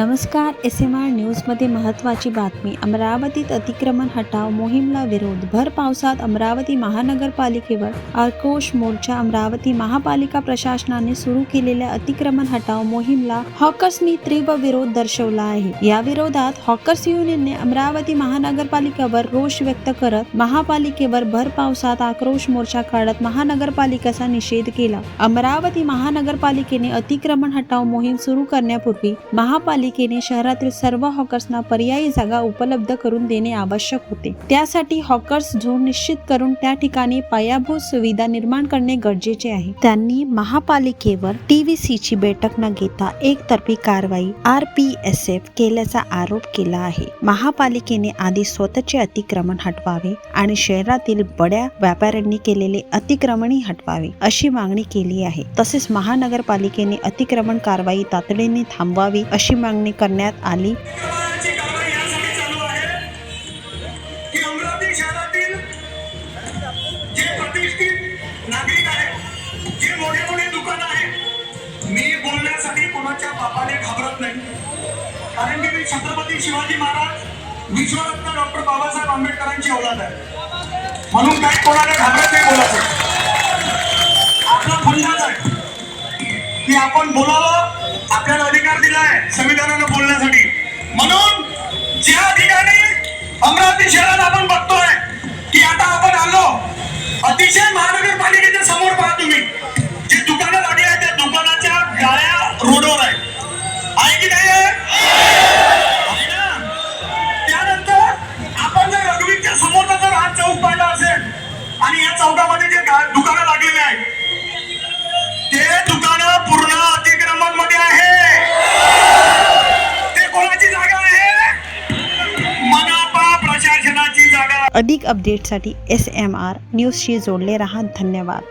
नमस्कार S M R न्यूजमध्ये महत्त्वाची बातमी. अमरावतीत अतिक्रमण हटाव मोहीमला विरोध. भर पावसात अमरावती महानगरपालिकेवर आक्रोश मोर्चा अमरावती महापालिका प्रशासनाने सुरू केलेल्या अतिक्रमण हटाव मोहीमला हॉकर्सनी तीव्र विरोध दर्शवला आहे. या विरोधात हॉकर्स युनियनने अमरावती महानगरपालिकेवर रोष व्यक्त करत महापालिकेवर भर पावसात आक्रोश मोर्चा काढत महानगरपालिकेचा निषेध केला. अमरावती महानगरपालिकेने अतिक्रमण हटाव मोहीम सुरू करण्यापूर्वी महापालिका महापालिकेने शहरातील सर्व हॉकर्सना पर्यायी जागा उपलब्ध करून देणे आवश्यक होते. त्यासाठी हॉकर्स झोन निश्चित करून त्या ठिकाणी पायाभूत सुविधा निर्माण करणे गरजेचे आहे. त्यांनी महापालिकेवर टीव्हीसी ची बैठक न घेता एकतर्फी कारवाई आर पी एस एफ केल्याचा आरोप केला आहे. महापालिकेने आधी स्वतःचे अतिक्रमण हटवावे आणि शहरातील बड्या व्यापाऱ्यांनी केलेले अतिक्रमणही हटवावे अशी मागणी केली आहे. तसेच महानगरपालिकेने अतिक्रमण कारवाई तातडीने थांबवावी अशी मागणी करण्यात आली. कारण की मी छत्रपती शिवाजी महाराज विश्वरत्न डॉक्टर बाबासाहेब आंबेडकरांची औलाद आहे. म्हणून काय कोणाला घाबरत नाही बोलायचं. आपला फंडाच आहे. की आपण बोलावं आपल्याला अधिकार दिलाय संविधान अमरावती शहरात आपण बघतोय की आता आपण आलो. अतिशय महानगरपालिकेच्या समोर पहा तुम्ही. जे दुकानं लागली आहेत त्या दुकानाच्या गाळ्या रोडवर आहे आहे की नाही? त्यानंतर आपण जर रघुवीरच्या समोरचा जर हा चौक पाहिला असेल आणि या चौकामध्ये अधिक अपडेटसाठी एस एम आर न्यूजशी जोडले राहा. धन्यवाद.